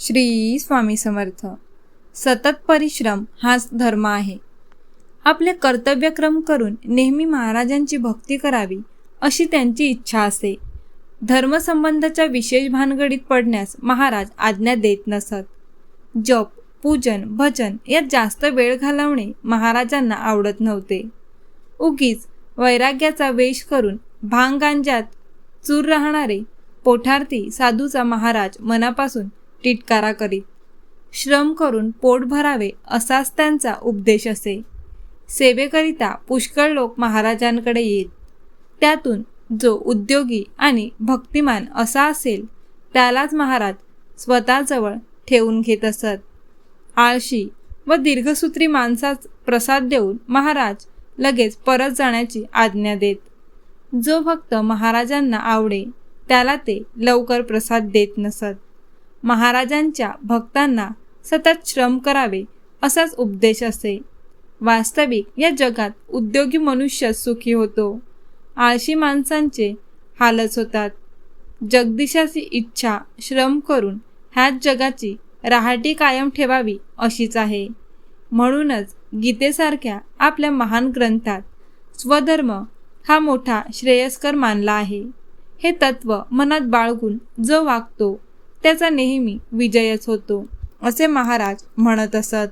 श्री स्वामी समर्थ. सतत परिश्रम हाच धर्म आहे. आपले कर्तव्यक्रम करून नेहमी महाराजांची भक्ती करावी अशी त्यांची इच्छा असे. धर्मसंबंधाच्या विशेष भानगडीत पडण्यास महाराज आज्ञा देत नसत. जप पूजन भजन यात जास्त वेळ घालवणे महाराजांना आवडत नव्हते. उगीच वैराग्याचा वेश करून भांग गांजात चूर राहणारे पोठार्थी साधूचा महाराज मनापासून टिटकारा करीत. श्रम करून पोट भरावे असाच त्यांचा उपदेश असे. सेवेकरिता पुष्कळ लोक महाराजांकडे येत. त्यातून जो उद्योगी आणि भक्तिमान असा असेल त्यालाच महाराज स्वतःजवळ ठेवून घेत असत. आळशी व दीर्घसूत्री माणसाच प्रसाद देऊन महाराज लगेच परत जाण्याची आज्ञा देत. जो भक्त महाराजांना आवडे त्याला ते लवकर प्रसाद देत नसत. महाराजांच्या भक्तांना सतत श्रम करावे असाच उपदेश असे. वास्तविक या जगात उद्योगी मनुष्य सुखी होतो. आळशी माणसांचे हालच होतात. जगदीशाची इच्छा श्रम करून ह्याच जगाची राहाटी कायम ठेवावी अशीच आहे. म्हणूनच गीतेसारख्या आपल्या महान ग्रंथात स्वधर्म हा मोठा श्रेयस्कर मानला आहे. हे तत्व मनात बाळगून जो वागतो त्याचा नेहमी विजयच होतो असे महाराज म्हणत असत.